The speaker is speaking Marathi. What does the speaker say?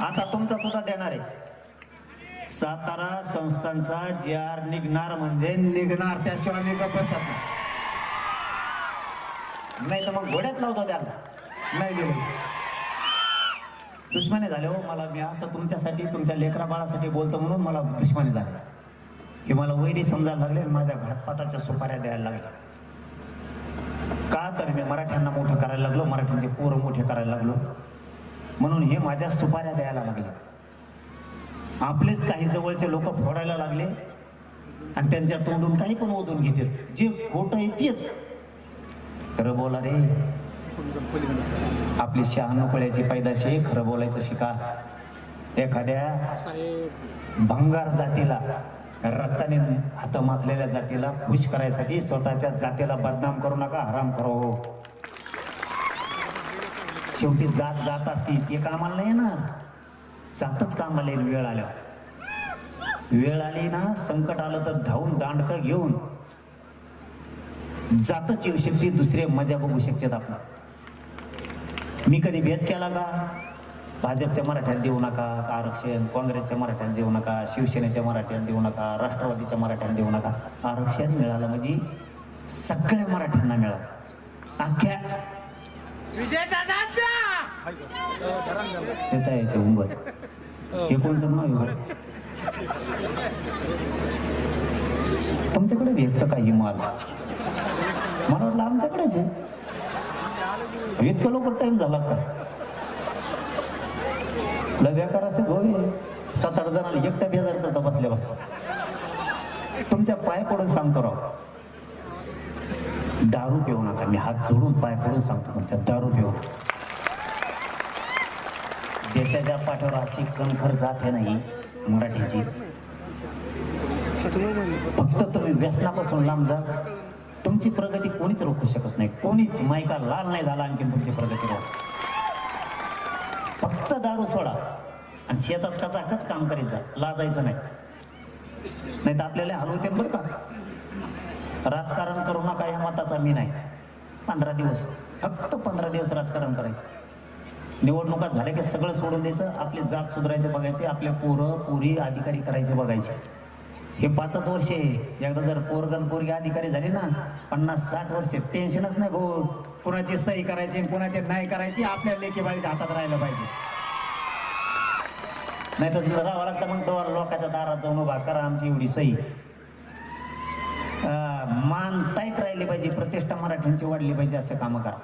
आता तुमचा सुद्धा देणार आहे. सातारा संस्थांचा जी आर निघणार म्हणजे निघणार त्याशिवाय मी बसत नाही. तर मग घोड्यात लावतो त्याला. नाही दिले. दुश्मने झाले हो मला मी असं तुमच्यासाठी तुमच्या लेकरा बाळासाठी बोलतो म्हणून मला दुश्मने झाले. की मला वैरी समजायला लागले आणि माझ्या घातपाताच्या सुपाऱ्या द्यायला लागल्या का तर मी मराठ्यांना मोठं करायला लागलो मराठ्यांचे पोरं मोठे करायला लागलो. म्हणून हे माझ्या सुपाऱ्या द्यायला लागले. आपलेच काही जवळचे लोक फोडायला लागले आणि त्यांच्या तोंडून काही पण ओढून घेतात जे खोटं आहे तेच. खरं बोला रे. आपली शहाण्णव कळ्याची पैदाशी खरं बोलायचं शिका. एखाद्या भंगार जातीला रक्ताने हात मातलेल्या जातीला खुश करायसाठी स्वतःच्या जातीला बदनाम करू नका हराम करो. शेवटी जात जात असती. ते कामाला नाही येणार. जातच कामाला येईल वेळ आल्यावर. वेळ आली ना संकट आलं तर धावून दांडकं घेऊन जातच येऊ शकते दुसरे मजा बघू शकतात आपला. मी कधी भेद केला का? भाजपच्या मराठ्यात देऊ नका का आरक्षण? काँग्रेसच्या मराठ्यात देऊ नका शिवसेनेच्या मराठ्यात देऊ नका राष्ट्रवादीच्या मराठ्यात देऊ नका. आरक्षण मिळालं म्हणजे सगळ्या मराठ्यांना मिळालं. अख्ख्या येता यायचे उंबर. हे कोणचं नाव आहे तुमच्याकडे भेट का काही माल. मला वाटलं आमच्याकडेच आहे. इतकं लवकर टाइम झाला का? लय बेकार असते होय सात आठ जणांना एकटा बेजार करता बसल्या बसता तुमच्या पाय पडून सांगतो राव दारू पिऊ नका. मी हात जोडून पाय पडून सांगतो तुमच्या दारू पिऊ. नका देशाच्या पाठीवर अशी कणखर जात आहे नाही मराठीची. फक्त तुम्ही व्यसनापासून लांब जा. तुमची प्रगती कोणीच रोखू शकत नाही. कोणीच मायका लाल नाही झाला आणखी तुमची प्रगती रोख. फक्त दारू सोडा आणि शेतात कचाकच काम करायचं लाजायचं नाही. नाही तर आपल्याला हलवते बरं का? राजकारण करू नका या मताचा मी नाही. पंधरा दिवस फक्त पंधरा दिवस राजकारण करायचं. निवडणुका झाल्या की सगळं सोडून द्यायचं आपली जात सुधारायचे बघायचे आपल्या पोरं पोरी अधिकारी करायचे बघायचे. हे पाचच वर्ष आहे. एकदा जर पोरगण पोरगी अधिकारी झाली ना पन्नास साठ वर्ष टेन्शनच नाही भाऊ. कुणाची सही करायची कुणाचे नाही करायची आपल्या लेखी बाईच्या हातात राहिलं पाहिजे. नाही तर राहावं लागतं मग तेव्हा लोकांच्या दारात जाऊन उभा करा आमची एवढी सही. पाहिजे प्रतिष्ठा मराठ्यांची वाढली पाहिजे असं कामं करा.